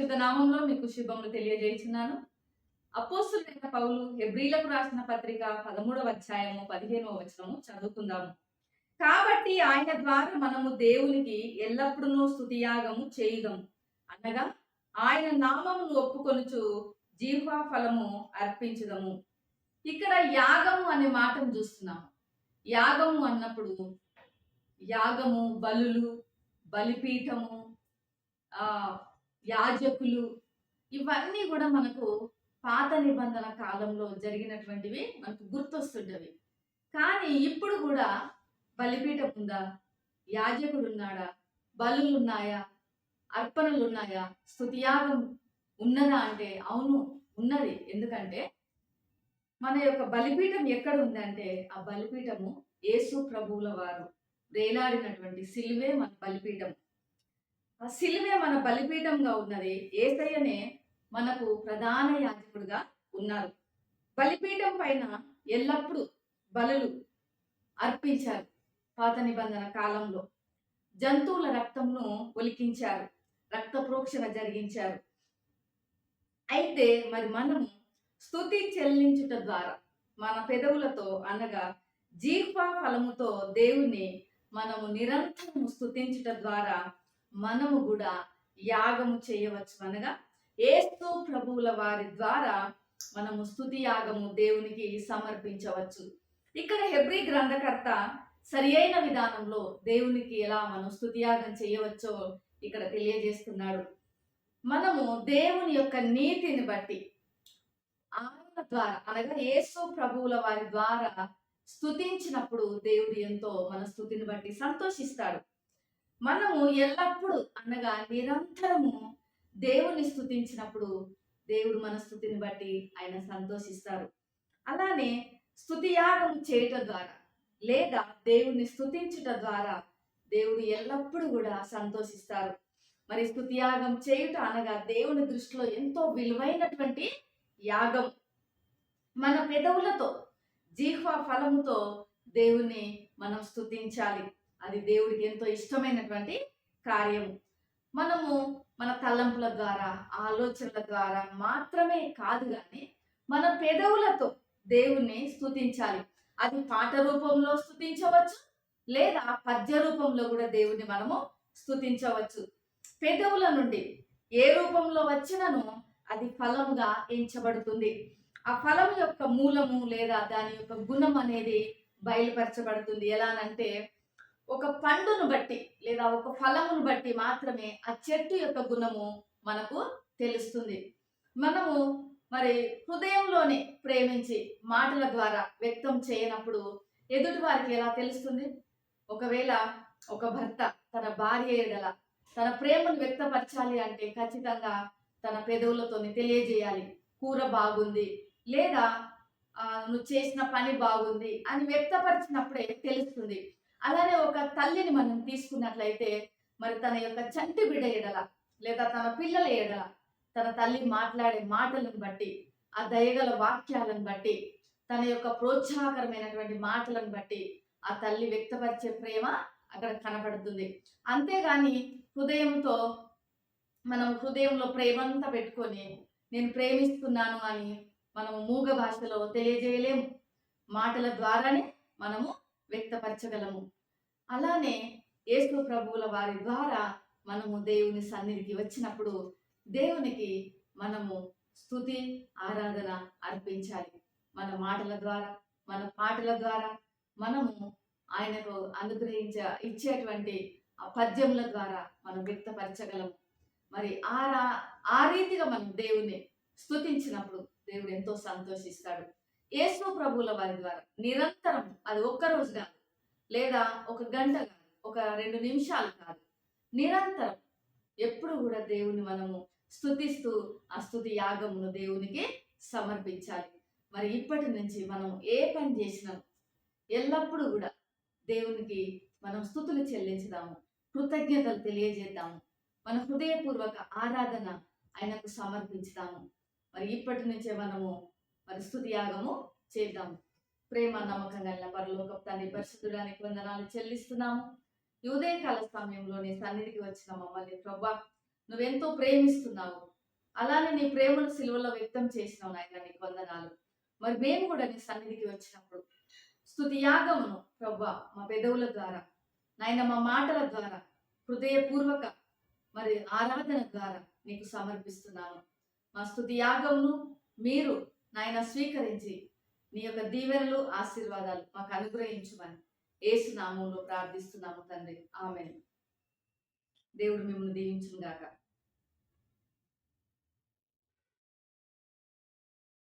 పరిశుద్ధ నామంలో మీకు శుభములు తెలియజేస్తున్నాను అపోస్తులైన పౌలు హెబ్రీలకు రాసిన పత్రిక పదమూడవ అధ్యాయము పదిహేనవ వచనము చదువుకుందాము. కాబట్టి ఆయన ద్వారా మనము దేవునికి ఎల్లప్పుడూ స్తుతియాగము చేయుదము అనగా ఆయన నామమును ఒప్పుకొనుచు జీవా ఫలము అర్పించుదము. ఇక్కడ యాగము అనే మాటను చూస్తున్నాము. యాగము అన్నప్పుడు యాగము బలులు బలిపీఠము ఆ యాజకులు ఇవన్నీ కూడా మనకు పాత నిబంధన కాలంలో జరిగినటువంటివి మనకు గుర్తొస్తుండవి. కానీ ఇప్పుడు కూడా బలిపీఠం ఉందా? యాజకుడు ఉన్నాడా బలులు ఉన్నాయా అర్పణలు ఉన్నాయా స్తుతియాగం ఉన్నదా అంటే అవును ఉన్నది. ఎందుకంటే మన యొక్క బలిపీఠం ఎక్కడ ఉందంటే ఆ బలిపీఠము యేసు ప్రభువుల వారు వేలాడినటువంటి సిలువే మన బలిపీఠం సిలువే మన బలిపీఠంగా ఉన్నది. ఏసయ్యనే మనకు ప్రధాన యాజకుడుగా ఉన్నారు. బలిపీఠం పైన ఎల్లప్పుడూ బలులు అర్పించారు పాత నిబంధన కాలంలో. జంతువుల రక్తంను ఒలికించారు. రక్త ప్రోక్షణ జరిగించారు. అయితే మరి మనము స్తుతి చెల్లించుట ద్వారా మన పెదవులతో అనగా జీహ్వా ఫలముతో దేవుని మనము నిరంతరం స్తుతించుట ద్వారా మనము కూడా యాగము చేయవచ్చు అనగా ఏస్తు ప్రభువుల వారి ద్వారా మనము స్థుతి యాగము దేవునికి సమర్పించవచ్చు. ఇక్కడ హెబ్రి గ్రంథకర్త సరి అయిన విధానంలో దేవునికి ఎలా మనం స్తుతి యాగం చేయవచ్చో ఇక్కడ తెలియజేస్తున్నాడు. మనము దేవుని యొక్క నీతిని బట్టి ఆయన ద్వారా అనగా యేసు ప్రభువుల వారి ద్వారా స్తుతించినప్పుడు దేవుడు ఎంతో మన స్థుతిని బట్టి సంతోషిస్తాడు. మనము ఎల్లప్పుడూ అనగా నిరంతరము దేవుని స్థుతించినప్పుడు దేవుడు మన స్థుతిని బట్టి ఆయన సంతోషిస్తారు. అలానే స్థుతియాగం చేయటం ద్వారా లేదా దేవుణ్ణి స్థుతించుట ద్వారా దేవుడు ఎల్లప్పుడూ కూడా సంతోషిస్తారు. మరి స్థుతియాగం చేయుట అనగా దేవుని దృష్టిలో ఎంతో విలువైనటువంటి యాగం. మన పెదవులతో జీహ్వా ఫలముతో దేవుణ్ణి మనం స్థుతించాలి అది దేవుడికి ఎంతో ఇష్టమైనటువంటి కార్యము. మనము మన తలంపుల ద్వారా ఆలోచనల ద్వారా మాత్రమే కాదు కానీ మన పెదవులతో దేవుణ్ణి స్తుతించాలి. అది పాట రూపంలో స్థుతించవచ్చు లేదా పద్య రూపంలో కూడా దేవుణ్ణి మనము స్థుతించవచ్చు పెదవుల నుండి ఏ రూపంలో వచ్చినను అది ఫలంగా ఎంచబడుతుంది. ఆ ఫలం యొక్క మూలము లేదా దాని యొక్క గుణం అనేది బయలుపరచబడుతుంది. ఎలానంటే ఒక పండును బట్టి లేదా ఒక ఫలమును బట్టి మాత్రమే ఆ చెట్టు యొక్క గుణము మనకు తెలుస్తుంది. మనము మరి హృదయంలోనే ప్రేమించి మాటల ద్వారా వ్యక్తం చేయనప్పుడు ఎదుటి వారికి ఎలా తెలుస్తుంది? ఒకవేళ ఒక భర్త తన భార్య ఎడల తన ప్రేమను వ్యక్తపరచాలి అంటే ఖచ్చితంగా తన పెదవులతోని తెలియజేయాలి. కూర బాగుంది లేదా నువ్వు చేసిన పని బాగుంది అని వ్యక్తపరిచినప్పుడే తెలుస్తుంది. అలానే ఒక తల్లిని మనం తీసుకున్నట్లయితే మరి తన యొక్క చంటి బిడ్డ ఎడల లేదా తన పిల్లల ఎడల తన తల్లి మాట్లాడే మాటలను బట్టి ఆ దయగల వాక్యాలను బట్టి తన యొక్క ప్రోత్సాహకరమైనటువంటి మాటలను బట్టి ఆ తల్లి వ్యక్తపరిచే ప్రేమ అక్కడ కనబడుతుంది. అంతేగాని హృదయంతో మనం హృదయంలో ప్రేమంతా పెట్టుకొని నేను ప్రేమిస్తున్నాను అని మనము మూగ భాషలో తెలియజేయలేము. మాటల ద్వారానే మనము వ్యక్తపరచగలము. అలానే యేసు ప్రభువుల వారి ద్వారా మనము దేవుని సన్నిధికి వచ్చినప్పుడు దేవునికి మనము స్థుతి ఆరాధన అర్పించాలి. మన మాటల ద్వారా మన పాటల ద్వారా మనము ఆయనకు అనుగ్రహించ ఇచ్చేటువంటి పద్యముల ద్వారా మనం వ్యక్తపరచగలము. మరి ఆ ఆ రీతిగా మనం దేవుని స్థుతించినప్పుడు దేవుడు ఎంతో సంతోషిస్తాడు. యేసు ప్రభువుల వారి ద్వారా నిరంతరం అది ఒక్క రోజు కాదు లేదా ఒక గంట కాదు ఒక రెండు నిమిషాలు కాదు. నిరంతరం ఎప్పుడు కూడా దేవుని మనము స్థుతిస్తూ ఆ స్థుతి యాగమును దేవునికి సమర్పించాలి. మరి ఇప్పటి నుంచి మనం ఏ పని చేసినా ఎల్లప్పుడూ కూడా దేవునికి మనం స్థుతులు చెల్లించుదాము కృతజ్ఞతలు తెలియజేద్దాము మన హృదయపూర్వక ఆరాధన ఆయనకు సమర్పించుదాము. మరి ఇప్పటి నుంచే మనము మరి స్థుతి యాగము చేద్దాము ప్రేమ నమ్మకం కలిగిన పరలోక తండ్రి పరిశుద్ధుడానికి వందనాలు చెల్లిస్తున్నాము. ఈ ఉదయకాల సమయంలో నీ సన్నిధికి వచ్చిన మమ్మల్ని ప్రభా నువ్వెంతో ప్రేమిస్తున్నావు. అలానే నీ ప్రేమను సిలువలో వ్యక్తం చేసినావు నాయన నీకు వందనాలు. మరి మేము కూడా నీ సన్నిధికి వచ్చినప్పుడు స్థుతి యాగమును ప్రభా మా పెదవుల ద్వారా నాయన మా మాటల ద్వారా హృదయపూర్వక మరి ఆరాధన ద్వారా నీకు సమర్పిస్తున్నాము. మా స్తుతి యాగమును మీరు నాయన స్వీకరించి నీ యొక్క దీవెనలు ఆశీర్వాదాలు మాకు అనుగ్రహించమని ఏసు నామంలో ప్రార్థిస్తున్నాము తండ్రి. ఆమె దేవుడు మిమ్మల్ని దీవించుగాక గాక